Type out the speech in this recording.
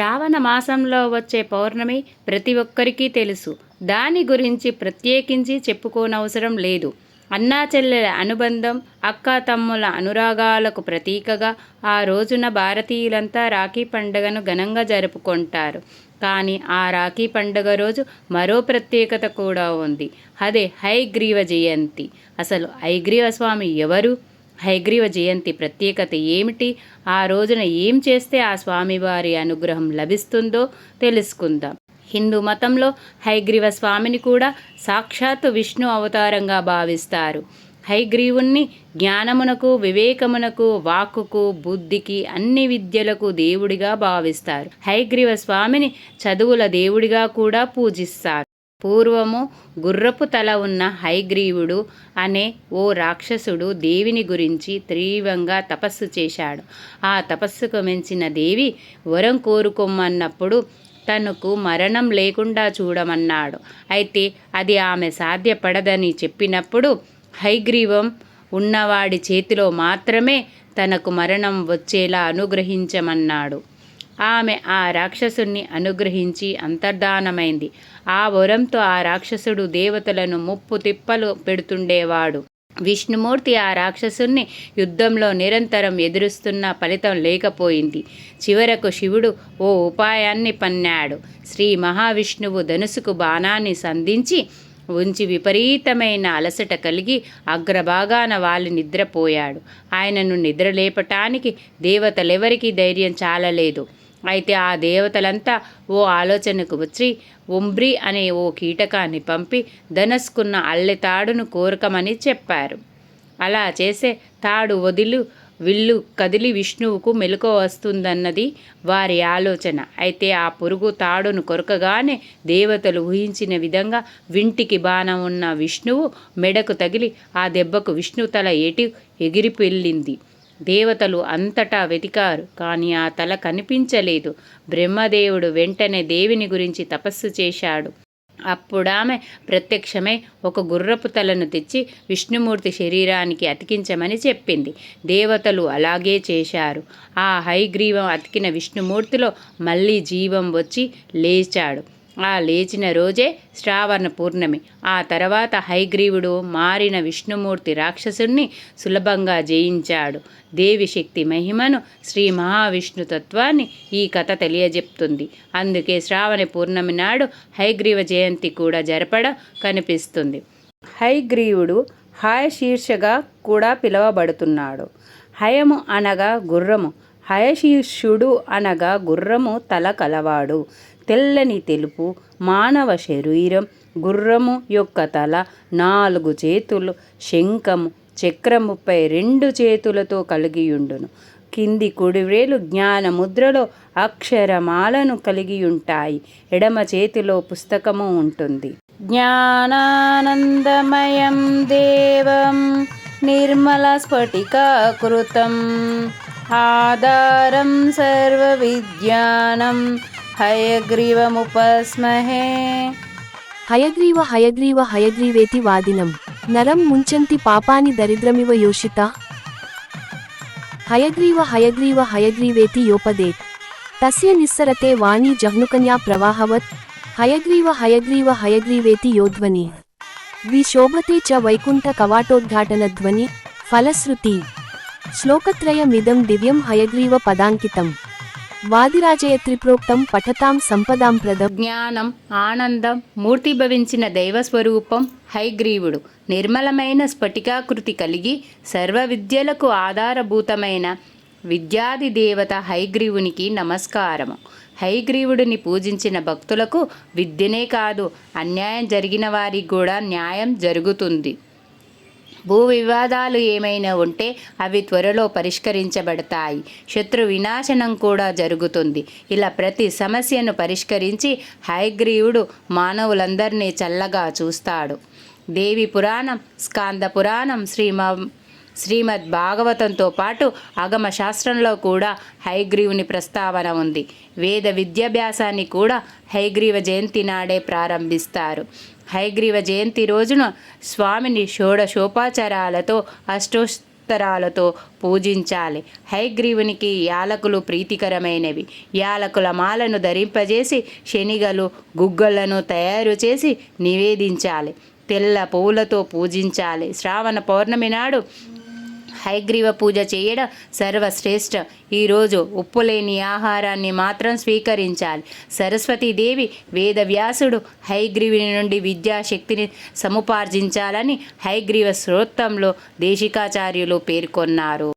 శ్రావణ మాసంలో వచ్చే పౌర్ణమి ప్రతి ఒక్కరికి తెలుసు. దాని గురించి ప్రత్యేకించి చెప్పుకోనవసరం లేదు. అన్నా చెల్లెల అనుబంధం అక్క తమ్ముల అనురాగాలకు ప్రతీకగా ఆ రోజున భారతీయులంతా రాఖీ పండుగను ఘనంగా జరుపుకుంటారు. కానీ ఆ రాఖీ పండుగ రోజు మరో ప్రత్యేకత కూడా ఉంది. అదే హైగ్రీవ జయంతి. అసలు హైగ్రీవ స్వామి ఎవరు? హైగ్రీవ జయంతి ప్రత్యేకత ఏమిటి? ఆ రోజున ఏం చేస్తే ఆ స్వామివారి అనుగ్రహం లభిస్తుందో తెలుసుకుందాం. హిందూ మతంలో హైగ్రీవ స్వామిని కూడా సాక్షాత్తు విష్ణు అవతారంగా భావిస్తారు. హైగ్రీవుణ్ణి జ్ఞానమునకు వివేకమునకు వాక్కుకు బుద్ధికి అన్ని విద్యలకు దేవుడిగా భావిస్తారు. హైగ్రీవ స్వామిని చదువుల దేవుడిగా కూడా పూజిస్తారు. పూర్వము గుర్రపు తల ఉన్న హైగ్రీవుడు అనే ఓ రాక్షసుడు దేవిని గురించి తీవ్రంగా తపస్సు చేశాడు. ఆ తపస్సుకు మించిన దేవి వరం కోరుకోమన్నప్పుడు తనకు మరణం లేకుండా చూడమన్నాడు. అయితే అది ఆమె సాధ్యపడదని చెప్పినప్పుడు హైగ్రీవం ఉన్నవాడి చేతిలో మాత్రమే తనకు మరణం వచ్చేలా అనుగ్రహించమన్నాడు. ఆమె ఆ రాక్షసుని అనుగ్రహించి అంతర్ధానమైంది. ఆ వరంతో ఆ రాక్షసుడు దేవతలను ముప్పు తిప్పలు పెడుతుండేవాడు. విష్ణుమూర్తి ఆ రాక్షసుని యుద్ధంలో నిరంతరం ఎదురుస్తున్న ఫలితం లేకపోయింది. చివరకు శివుడు ఓ ఉపాయాన్ని పన్నాడు. శ్రీ మహావిష్ణువు ధనుసుకు బాణాన్ని సంధించి ఉంచి విపరీతమైన అలసట కలిగి అగ్రభాగాన వాలి నిద్రపోయాడు. ఆయనను నిద్రలేపటానికి దేవతలెవరికీ ధైర్యం చాలలేదు. అయితే ఆ దేవతలంతా ఓ ఆలోచనకు వచ్చి ఒంబ్రి అనే ఓ కీటకాన్ని పంపి ధనస్కున్న అల్లె తాడును కోరకమని చెప్పారు. అలా చేసే తాడు వదిలు విల్లు కదిలి విష్ణువుకు మెలకు వస్తుందన్నది వారి ఆలోచన. అయితే ఆ పురుగు తాడును కొరకగానే దేవతలు ఊహించిన విధంగా వింటికి బాణం ఉన్న విష్ణువు మెడకు తగిలి ఆ దెబ్బకు విష్ణు తల ఎటి ఎగిరిపెళ్ళింది. దేవతలు అంతటా వెతికారు కానీ ఆ తల కనిపించలేదు. బ్రహ్మదేవుడు వెంటనే దేవిని గురించి తపస్సు చేశాడు. అప్పుడామె ప్రత్యక్షమై ఒక గుర్రపు తలను తెచ్చి విష్ణుమూర్తి శరీరానికి అతికించమని చెప్పింది. దేవతలు అలాగే చేశారు. ఆ హైగ్రీవం అతికిన విష్ణుమూర్తిలో మళ్ళీ జీవం వచ్చి లేచాడు. ఆ లేచిన రోజే శ్రావణ పూర్ణమి. ఆ తర్వాత హైగ్రీవుడు మారిన విష్ణుమూర్తి రాక్షసుణ్ణి సులభంగా జయించాడు. దేవి శక్తి మహిమను శ్రీ మహావిష్ణు తత్వాన్ని ఈ కథ తెలియజెప్తుంది. అందుకే శ్రావణ పూర్ణమి నాడు హైగ్రీవ జయంతి కూడా జరపడం కనిపిస్తుంది. హైగ్రీవుడు హాయ శీర్షగా కూడా పిలువబడుతున్నాడు. హయము అనగా గుర్రము. హయశీర్షుడు అనగా గుర్రము తల కలవాడు. తెల్లని తెలుపు మానవ శరీరం గుర్రము యొక్క తల నాలుగు చేతులు శంఖము చక్రముపై రెండు చేతులతో కలిగియుండును. కింది కుడివేలు జ్ఞాన ముద్రలో అక్షరమాలను కలిగి ఉంటాయి ఎడమ చేతిలో పుస్తకము ఉంటుంది. జ్ఞానానందమయం దేవం నిర్మల స్ఫటికాకృతం ఆధారం సర్వ విజ్ఞానం హయగ్రీవముపస్మహే హయగ్రీవ హయగ్రీవ హయగ్రీవేతి వాదినం నరం ముంచంతి పాపాని దరిద్రమివ యోషిత హయగ్రీవ హయగ్రీవ హయగ్రీవేతి యోపదేత్ తస్య నిస్సరతే వాణి జహ్నుకన్యా ప్రవాహవత్ హయగ్రీవ హయగ్రీవ హయగ్రీవేతి యోధ్వని విశోభతే చ వైకుంఠ కవాటోద్ఘాటన ధ్వని ఫలశ్రుతి శ్లోకత్రయమిదం దివ్యం హయగ్రీవ పదాంకితం వాదిరాజయత్రిప్రోక్తం పఠతాం సంపదాం ప్రద జ్ఞానం ఆనందం మూర్తిభవించిన దైవస్వరూపం హైగ్రీవుడు నిర్మలమైన స్ఫటికాకృతి కలిగి సర్వ విద్యలకు ఆధారభూతమైన విద్యాది దేవత హైగ్రీవునికి నమస్కారము. హైగ్రీవుడిని పూజించిన భక్తులకు విద్యనే కాదు అన్యాయం జరిగిన వారికి కూడా న్యాయం జరుగుతుంది. భూ వివాదాలు ఏమైనా ఉంటే అవి త్వరలో పరిష్కరించబడతాయి. శత్రు వినాశనం కూడా జరుగుతుంది. ఇలా ప్రతి సమస్యను పరిష్కరించి హైగ్రీవుడు మానవులందరినీ చల్లగా చూస్తాడు. దేవి పురాణం స్కాంద పురాణం శ్రీమ శ్రీమద్ భాగవతంతో పాటు అగమ శాస్త్రంలో కూడా హైగ్రీవుని ప్రస్తావన ఉంది. వేద విద్యాభ్యాసాన్ని కూడా హైగ్రీవ జయంతి నాడే ప్రారంభిస్తారు. హైగ్రీవ జయంతి రోజున స్వామిని షోడశోపాచారాలతో అష్టోత్తరాలతో పూజించాలి. హైగ్రీవునికి యాలకులు ప్రీతికరమైనవి. యాలకుల మాలను ధరింపజేసి శనిగలు గుగ్గలను తయారు చేసి నివేదించాలి. తెల్ల పువ్వులతో పూజించాలి. శ్రావణ పౌర్ణమి నాడు హైగ్రీవ పూజ చేయడం సర్వశ్రేష్ఠ ఈరోజు ఉప్పు లేని ఆహారాన్ని మాత్రం స్వీకరించాలి. సరస్వతీదేవి వేదవ్యాసుడు హైగ్రీవుని నుండి విద్యాశక్తిని సముపార్జించాలని హైగ్రీవ శ్రోత్తంలో దేశికాచార్యులు పేర్కొన్నారు.